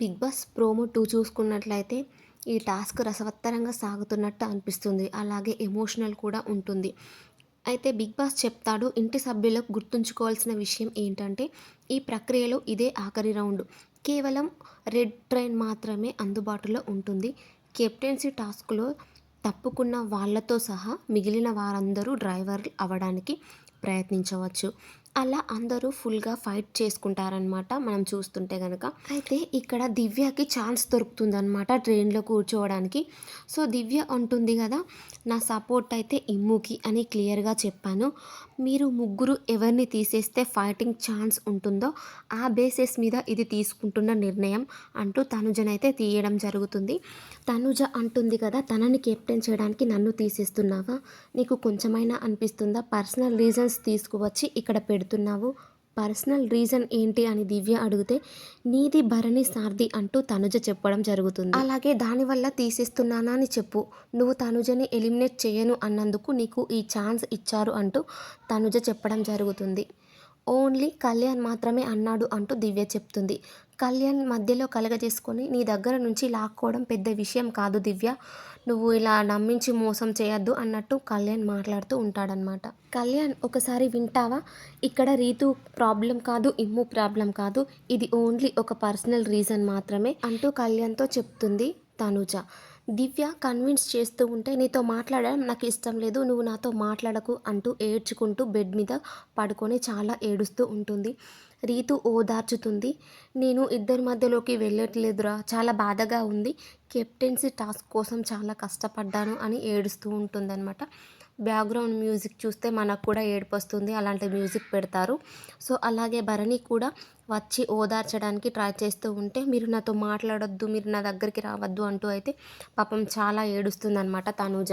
Big boss promo two చూసుకున్నట్లయితే ఈ task రసవత్తరంగా సాగుతున్నట్టు అనిపిస్తుంది. అలాగే ఎమోషనల్ కూడా ఉంటుంది. అయితే బిగ్ బాస్ చెప్తాడు ఇంటి సభ్యులకు గుర్తుంచుకోవాల్సిన విషయం ఏంటంటే ఈ ప్రక్రియలో ఇదే ఆఖరి రౌండ్. కేవలం రెడ్ ట్రైన్ మాత్రమే అందుబాటులో ఉంటుంది. కెప్టెన్సీ టాస్క్లో తప్పుకున్న వాళ్ళతో సహా మిగిలిన వారందరూ డ్రైవర్ అవ్వడానికి ప్రయత్నించవచ్చు. అలా అందరూ ఫుల్గా ఫైట్ చేసుకుంటారనమాట మనం చూస్తుంటే కనుక అయితే ఇక్కడ దివ్యకి ఛాన్స్ దొరుకుతుందనమాట ట్రైన్లో కూర్చోవడానికి. సో దివ్య ఉంటుంది కదా నా సపోర్ట్ అయితే ఇమ్ముకి అని క్లియర్గా చెప్పాను. మీరు ముగ్గురు ఎవరిని తీసేస్తే ఫైటింగ్ ఛాన్స్ ఉంటుందో ఆ బేసిస్ మీద ఇది తీసుకుంటున్న నిర్ణయం అంటూ తనుజనైతే తీయడం జరుగుతుంది. తనుజ అంటుంది కదా తనని కెప్టెన్ చేయడానికి నన్ను తీసేస్తున్నావా? నీకు కొంచెమైనా అనిపిస్తుందా? పర్సనల్ రీజన్స్ తీసుకువచ్చి ఇక్కడ పెడుతున్నావు. పర్సనల్ రీజన్ ఏంటి అని దివ్య అడిగితే నీది భరణి సార్ది అంటూ తనుజ చెప్పడం జరుగుతుంది. అలాగే దానివల్ల తీసేస్తున్నానా అని చెప్పు. నువ్వు తనుజని ఎలిమినేట్ చేయను అన్నందుకు నీకు ఈ ఛాన్స్ ఇచ్చారు అంటూ తనుజ చెప్పడం జరుగుతుంది. ఓన్లీ కళ్యాణ్ మాత్రమే అన్నాడు అంటూ దివ్య చెప్తుంది. కళ్యాణ్ మధ్యలో కలగజేసుకొని నీ దగ్గర నుంచి లాక్కోవడం పెద్ద విషయం కాదు దివ్య. నువ్వు ఇలా నమ్మించి మోసం చేయొద్దు అన్నట్టు కళ్యాణ్ మాట్లాడుతూ ఉంటాడనమాట కళ్యాణ్ ఒకసారి వింటావా? ఇక్కడ రీతు ప్రాబ్లం కాదు ఇమ్ము ప్రాబ్లం కాదు. ఇది ఓన్లీ ఒక పర్సనల్ రీజన్ మాత్రమే అంటూ కళ్యాణ్తో చెప్తుంది తనుజ. దివ్య కన్విన్స్ చేస్తూ ఉంటే నీతో మాట్లాడడం నాకు ఇష్టం లేదు నువ్వు నాతో మాట్లాడకు అంటూ ఏడ్చుకుంటూ బెడ్ మీద పడుకొని చాలా ఏడుస్తూ ఉంటుంది. రీతు ఓదార్చుతుంది. నేను ఇద్దరి మధ్యలోకి వెళ్ళట్లేదురా చాలా బాధగా ఉంది. కెప్టెన్సీ టాస్క్ కోసం చాలా కష్టపడ్డాను అని ఏడుస్తూ ఉంటుందన్నమాట. బ్యాక్గ్రౌండ్ మ్యూజిక్ చూస్తే మనకు కూడా ఏడుపు వస్తుంది అలాంటి మ్యూజిక్ పెడతారు. సో అలాగే భరణి కూడా వచ్చి ఓదార్చడానికి ట్రై చేస్తూ ఉంటే మీరు నాతో మాట్లాడొద్దు మీరు నా దగ్గరికి రావద్దు అంటూ అయితే పాపం చాలా ఏడుస్తుందన్నమాట తనూజ.